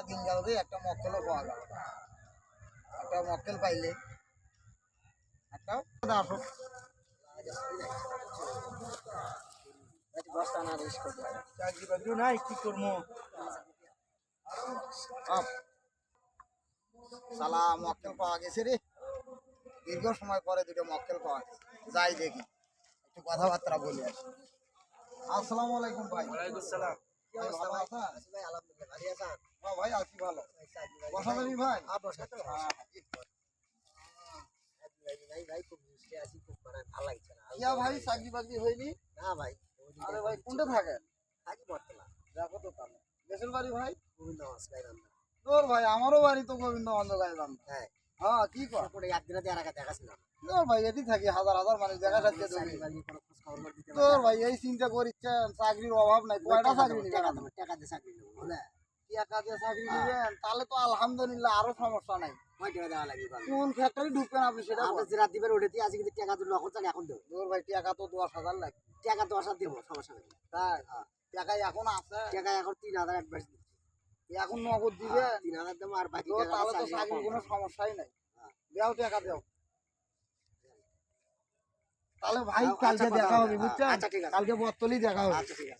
কটা দিন গেল রে একটা মক্কেলও পাওয়া গেল একটা মক্কেল পাইলে। একটা? আসো চাকরি বাকরি নাই কি করব? আপ। মক্কেল পাওয়া গেছে রে। দীর্ঘ সময় পরে দুটো মক্কেল পাওয়া গেছে। যাই দেখি একটু কথাবার্তা বলি আসি আসসালামু আলাইকুম ভাই। সালাম কি অবস্থা? ভাই হ্যাঁ ভাই আছি ভালো। বসা যাবি ভাই। হ্যাঁ, কিয়া ভাই চাকরি বাকরি হয়নি? আরে ভাই কোনটা থাকে? দেখো তো তাহলে। দেশের বাড়ি ভাই? তোর ভাই আমারও বাড়ি তো গোবিন্দ হ্যাঁ। হ্যাঁ কি কর? তোর ভাই এটি থাকি হাজার হাজার মানুষ দেখা যাচ্ছে তোর ভাই এই চিন্তা চাকরির অভাব নাই কয়টা চাকরি টাকা দিয়ে চাকরি নিবেন তাহলে তো আলহামদুলিল্লাহ আরও সমস্যা নাই কোন ঢুকবেন আপনি সেটা বলেন। তোর ভাই টাকা তো দশ হাজার লাগবে তাই টাকা এখন আছে এখন নগদ দিবে তো তাহলে তো চাকরির কোনো সমস্যাই নাই দেও টাকা দেও তাহলে ভাই আচ্ছা, কালকে দেখা হবে। হবে বুঝছেন আচ্ছা। কালকে বত্তলি দেখা হবে তোমার